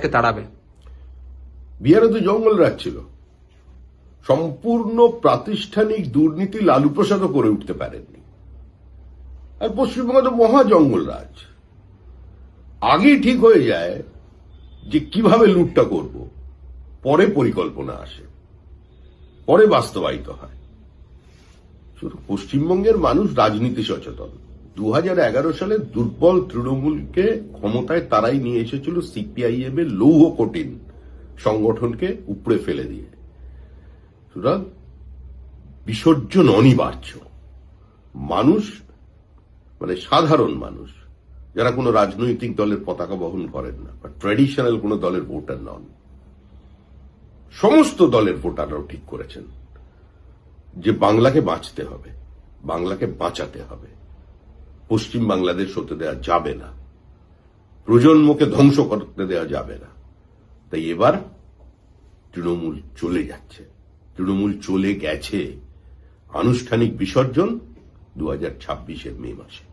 তাকে তাড়াবে। বিহারে তো জঙ্গল রাজ ছিল। সম্পূর্ণ প্রাতিষ্ঠানিক দুর্নীতি লালু প্রসাদও করে উঠতে পারেননি। আর পশ্চিমবঙ্গে তো মহা জঙ্গল রাজ। আগেই ঠিক হয়ে যায় যে কীভাবে লুটটা করব। পরে পরিকল্পনা আসে। পরে বাস্তবায়িত হয়। শুধু পশ্চিমবঙ্গের মানুষ রাজনীতি সচেতন। দু হাজার এগারো সালে দুর্বল তৃণমূলকে ক্ষমতায় তারাই নিয়ে এসেছিল সিপিআইএম এর লৌহ কঠিন সংগঠনকে উপড়ে ফেলে দিয়ে। সুতরাং বিসর্জন অনিবার্য। মানুষ মানে সাধারণ মানুষ, যারা কোনো রাজনৈতিক দলের পতাকা বহন করেন না, বা ট্র্যাডিশনাল কোনো দলের ভোটার নন, সমস্ত দলের ভোটাররাও ঠিক করেছেন যে বাংলাকে বাঁচতে হবে, বাংলাকে বাঁচাতে হবে। পশ্চিম বাংলাদেশ হতে দেওয়া যাবে না। প্রজন্মকে ধ্বংস করতে দেওয়া যাবে না। তাই এবার তৃণমূল চলে যাচ্ছে। তৃণমূল চলে গেছে। আনুষ্ঠানিক বিসর্জন দু হাজার মে মাসে।